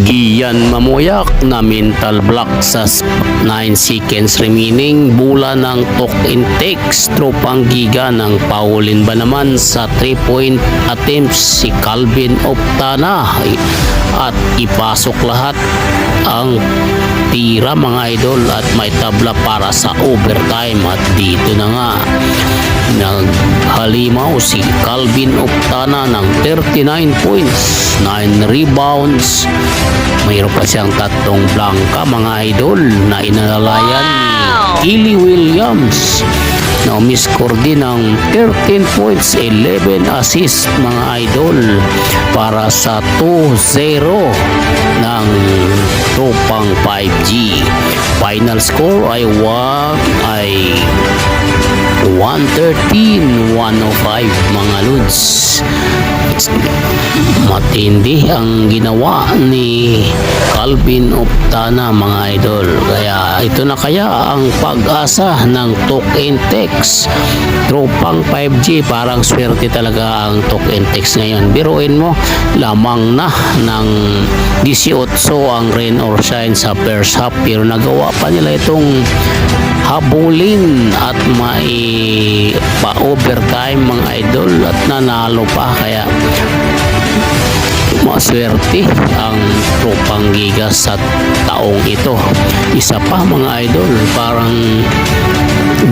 Gian Mamoyak na mental block sa 9 seconds remaining. Bula ng talk intakes tropang giga ng Paulin ba naman sa 3 point attempts? Si Calvin Optana at ipasok lahat ang tira mga idol at may tabla para sa overtime. At dito na nga naghalimaw si Calvin Optana ng 39 points 9 rebounds. Mayroon pa siyang tatlong blanca mga idol na inalalayan ni Illy Williams. Na umiscore din ng 13 points 11 assists mga idol para sa 2-0 ng tropang 5G final score ay 1 ay 113 105 mga lods matindi ang ginawa ni Calvin Optana mga idol. Kaya ito na kaya ang pag-asa ng Talk and Text. Tropang 5G parang swerte talaga ang Talk and Text ngayon. Biruin mo lamang na ng 18 ang rain or shine sa first half pero nagawa pa nila itong habulin at mai pa overtime mga idol at nanalo pa. Kaya maswerte ang tropang gigas sa taong ito. Isa pa mga idol parang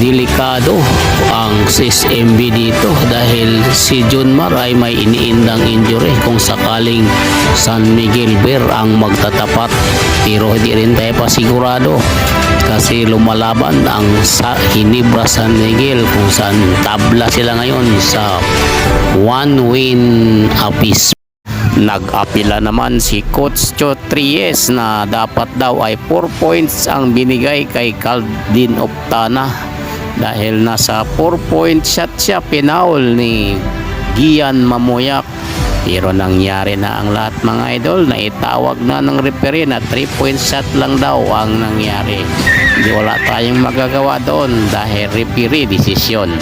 delikado ang SMB dito dahil si John Mar ay may iniindang injury kung sakaling San Miguel Bear ang magtatapat. Pero hindi rin tayo pa sigurado kasi lumalaban ang sa Hinibra San Miguel kung saan tabla sila ngayon sa one win apiece. Nag-apila naman si Coach Cho Tries na dapat daw ay 4 points ang binigay kay Caldin Optana dahil nasa 4 point shot siya pinaul ni Gian Mamoyak pero nangyari na ang lahat mga idol na itawag na ng referee na 3 point shot lang daw ang nangyari. Hindi wala tayong magagawa doon dahil referee decision